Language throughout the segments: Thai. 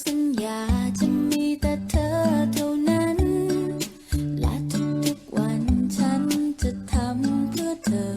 สัญญาจะมีแต่เธอเท่านั้น และทุกๆวันฉันจะทำเพื่อเธอ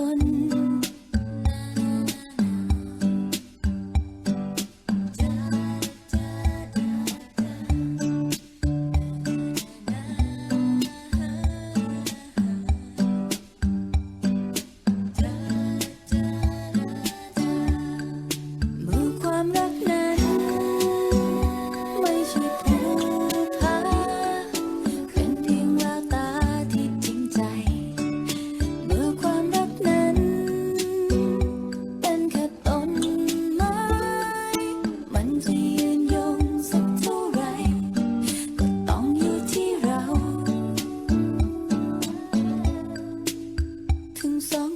one. 轻松。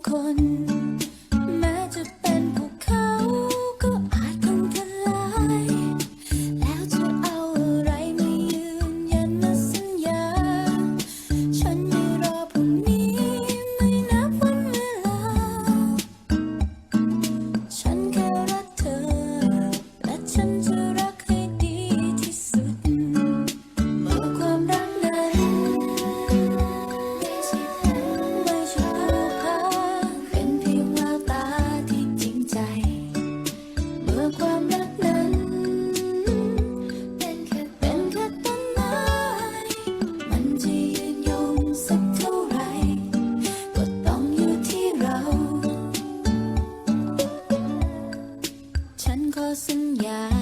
สัญญา